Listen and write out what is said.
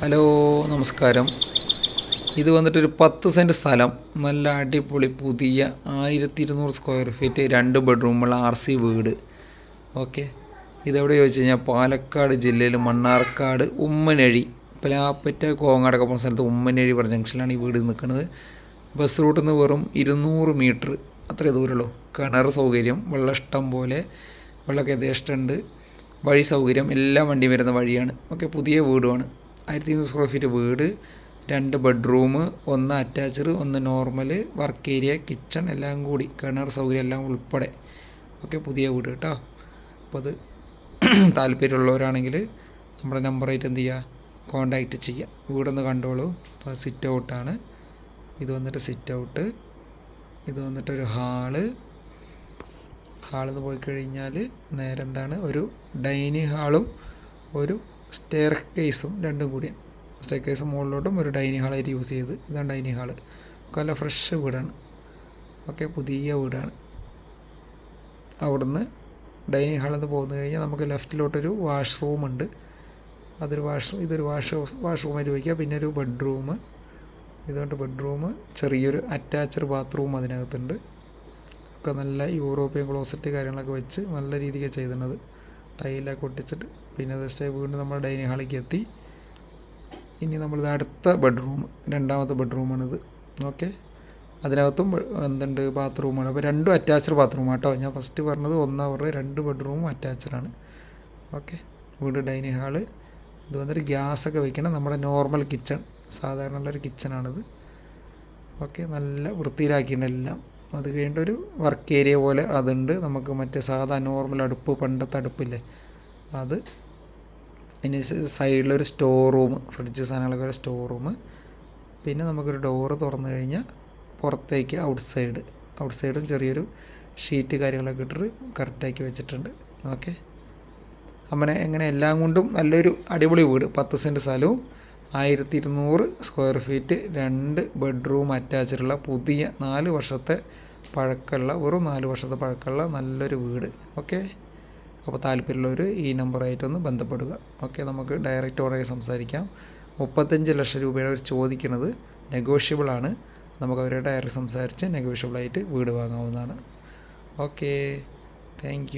Hello നമസ്കാരം. ഇത് വന്നിട്ടൊരു പത്ത് സെന്റ് സ്ഥലം. നല്ല അടിപൊളി പുതിയ ആയിരത്തി ഇരുന്നൂറ് സ്ക്വയർ ഫീറ്റ് രണ്ട് ബെഡ്റൂമുള്ള ആർ സി വീട്. ഓക്കെ. ഇതെവിടെ ചോദിച്ചു കഴിഞ്ഞാൽ പാലക്കാട് ജില്ലയിൽ മണ്ണാർക്കാട് ഉമ്മനഴി പ്ലാപ്പറ്റ കോങ്ങാടൊക്കെ പോകുന്ന സ്ഥലത്ത് ഉമ്മനഴി പറഞ്ഞ ജംഗ്ഷനിലാണ് ഈ വീട് നിൽക്കുന്നത്. ബസ് റൂട്ടിൽ നിന്ന് വെറും ഇരുന്നൂറ് മീറ്റർ. അത്രേ ദൂരമുള്ളൂ. കിണർ സൗകര്യം വെള്ളം ഇഷ്ടം പോലെ. വെള്ളമൊക്കെ യഥേഷ്ടമുണ്ട് വഴി സൗകര്യം എല്ലാ വണ്ടിയും വരുന്ന വഴിയാണ്. ഓക്കെ പുതിയ വീടുമാണ്. ആയിരത്തി ഇരുന്നൂറ് സ്ക്വയർ ഫീറ്റ് വീട് രണ്ട് ബെഡ്റൂം ഒന്ന് അറ്റാച്ച്ഡ് ഒന്ന് നോർമൽ വർക്ക് ഏരിയ കിച്ചൺ എല്ലാം കൂടി കിണർ സൗകര്യം എല്ലാം ഉൾപ്പെടെ. ഓക്കെ പുതിയ വീട് കേട്ടോ. അപ്പോൾ അത് താല്പര്യമുള്ളവരാണെങ്കിൽ നമ്മുടെ നമ്പറായിട്ട് എന്ത് ചെയ്യുക കോണ്ടാക്റ്റ് ചെയ്യുക വീടൊന്ന് കണ്ടോളൂ. സിറ്റ് ഔട്ടാണ് ഇത് വന്നിട്ട് സിറ്റ് ഔട്ട് ഇത് വന്നിട്ടൊരു ഹാൾ ഹാളിൽ നിന്ന് പോയി കഴിഞ്ഞാൽ നേരെ എന്താണ് ഒരു ഡൈനിങ് ഹാളും ഒരു സ്റ്റെയർ കേസും രണ്ടും കൂടി. സ്റ്റെയർ കേസ് മുകളിലോട്ടും ഒരു ഡൈനിങ് ഹാളായിട്ട് യൂസ് ചെയ്ത്. ഇതാണ് ഡൈനിങ് ഹാൾ. നല്ല ഫ്രഷ് വീടാണ്. ഓക്കെ പുതിയ വീടാണ്. അവിടുന്ന് ഡൈനിങ് ഹാളിൽ നിന്ന് പോകുന്നു കഴിഞ്ഞാൽ നമുക്ക് ലെഫ്റ്റിലോട്ടൊരു വാഷ്റൂം ഉണ്ട്. അതൊരു വാഷ് ഇതൊരു വാഷ് ഹൗസ് വാഷ്റൂമായിട്ട് വയ്ക്കുക പിന്നെ ഒരു ബെഡ്റൂം ഇതുകൊണ്ട് ബെഡ്റൂം ചെറിയൊരു അറ്റാച്ച്ഡ് ബാത്റൂം അതിനകത്തുണ്ട്. ഒക്കെ നല്ല യൂറോപ്യൻ ക്ലോസറ്റ് കാര്യങ്ങളൊക്കെ വെച്ച് നല്ല രീതിക്ക് ചെയ്തിരുന്നത് ടൈലൊക്കെ ഒട്ടിച്ചിട്ട് പിന്നെ ജസ്റ്റ് വീണ്ടും നമ്മൾ ഡൈനിങ് ഹാളിലേക്ക് എത്തി. ഇനി നമ്മളിത് അടുത്ത ബെഡ്റൂം രണ്ടാമത്തെ ബെഡ്റൂമാണിത്. ഓക്കെ? അതിനകത്തും എന്തുണ്ട് ബാത്റൂമാണ്? അപ്പോൾ രണ്ടും അറ്റാച്ച്ഡ് ബാത്റൂം കേട്ടോ. ഞാൻ ഫസ്റ്റ് പറഞ്ഞത് ഒന്നാ പറഞ്ഞത് രണ്ട് ബെഡ്റൂമും അറ്റാച്ച്ഡാണ് ഓക്കെ? വീട് ഡൈനിങ് ഹാൾ. ഇത് വന്നിട്ട് ഗ്യാസൊക്കെ വെക്കണം. നമ്മുടെ നോർമൽ കിച്ചൺ. സാധാരണ ഉള്ളൊരു കിച്ചണാണിത്. ഓക്കെ? നല്ല വൃത്തിയിലാക്കിയിട്ടുണ്ട് എല്ലാം. അത് കഴിഞ്ഞിട്ട് ഒരു വർക്ക് ഏരിയ പോലെ അതുണ്ട്. നമുക്ക് മറ്റേ സാധാ നോർമൽ അടുപ്പ് പണ്ടത്തെ അടുപ്പില്ലേ? അത് അതിന് സൈഡിലൊരു സ്റ്റോർ റൂം ഫ്രിഡ്ജ് സാധനങ്ങളൊക്കെ ഒരു സ്റ്റോർ റൂം പിന്നെ നമുക്കൊരു ഡോറ് തുറന്നു കഴിഞ്ഞാൽ പുറത്തേക്ക് ഔട്ട് സൈഡ് ഔട്ട് സൈഡും ചെറിയൊരു ഷീറ്റ് കാര്യങ്ങളൊക്കെ ഇട്ടിട്ട് കറക്റ്റാക്കി വെച്ചിട്ടുണ്ട്. ഓക്കെ അങ്ങനെ എങ്ങനെ? എല്ലാം കൊണ്ടും നല്ലൊരു അടിപൊളി വീട്. പത്ത് സെന്റ് സ്ഥലവും. ആയിരത്തി ഇരുന്നൂറ് സ്ക്വയർ ഫീറ്റ് രണ്ട് ബെഡ്റൂം അറ്റാച്ചുള്ള പുതിയ നാല് വർഷത്തെ പഴക്കമുള്ള വെറും നാല് വർഷത്തെ പഴക്കമുള്ള നല്ലൊരു വീട്. ഓക്കെ? അപ്പോൾ താല്പര്യമുള്ളവർ ഈ നമ്പറായിട്ടൊന്ന് ബന്ധപ്പെടുക. ഓക്കെ നമുക്ക് ഡയറക്റ്റ് ഓണറായി സംസാരിക്കാം. മുപ്പത്തഞ്ച് ലക്ഷം രൂപയാണ് അവർ ചോദിക്കുന്നത്. നെഗോഷ്യബിൾ ആണ്. നമുക്ക് അവരെ ഡയറക്റ്റ് സംസാരിച്ച് നെഗോഷ്യബിളായിട്ട് വീട് വാങ്ങാവുന്നതാണ്. Okay thank